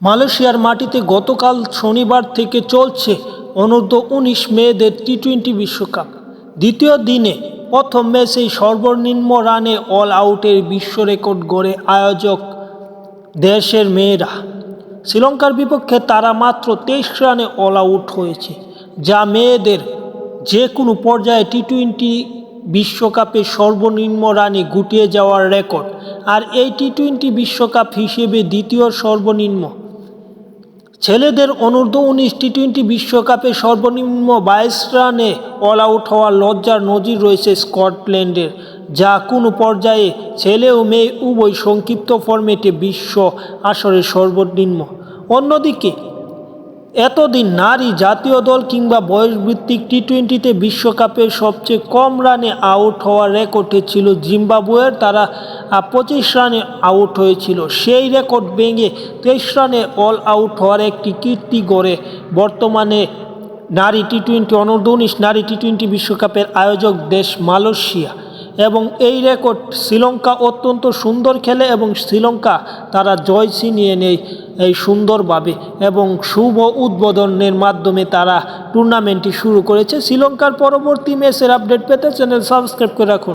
মালয়েশিয়ার মাটিতে গতকাল শনিবার থেকে চলছে অনূর্ধ্ব উনিশ মেয়েদের টি টোয়েন্টি বিশ্বকাপ। দ্বিতীয় দিনে প্রথম ম্যাচেই সর্বনিম্ন রানে অল আউটের বিশ্ব রেকর্ড গড়ে আয়োজক দেশের মেয়েরা। শ্রীলঙ্কার বিপক্ষে তারা মাত্র তেইশ রানে অল আউট হয়েছে, যা মেয়েদের যে কোনো পর্যায়ে টি টোয়েন্টি বিশ্বকাপে সর্বনিম্ন রানে গুটিয়ে যাওয়ার রেকর্ড। আর এই টি টোয়েন্টি বিশ্বকাপ হিসেবে দ্বিতীয় সর্বনিম্ন ছেলেদের অনূর্ধ্ব উনিশ টি টোয়েন্টি বিশ্বকাপে সর্বনিম্ন বাইশ রানে অল আউট হওয়ার লজ্জার নজির রয়েছে স্কটল্যান্ডের, যা কোনো পর্যায়ে ছেলে ও মেয়ে উভয় সংক্ষিপ্ত ফর্মেটে বিশ্ব আসরে সর্বনিম্ন। অন্যদিকে এতদিন নারী জাতীয় দল কিংবা বয়সভিত্তিক টি টোয়েন্টিতে বিশ্বকাপের সবচেয়ে কম রানে আউট হওয়ার রেকর্ডে ছিল জিম্বাবুয়ের, তারা পঁচিশ রানে আউট হয়েছিল। সেই রেকর্ড ভেঙে তেইশ রানে অল আউট হওয়ার একটি কীর্তি গড়ে বর্তমানে নারী টি টোয়েন্টি অনূর্ধ্ব নারী টি টোয়েন্টি বিশ্বকাপের আয়োজক দেশ মালয়েশিয়া। এবং এই রেকর্ড শ্রীলঙ্কা অত্যন্ত সুন্দর খেলে এবং শ্রীলঙ্কা তারা জয় ছিনিয়ে নেয় এই সুন্দরভাবে এবং শুভ উদ্বোধনের মাধ্যমে তারা টুর্নামেন্টটি শুরু করেছে। শ্রীলঙ্কার পরবর্তী ম্যাচের আপডেট পেতে চ্যানেল সাবস্ক্রাইব করে রাখুন।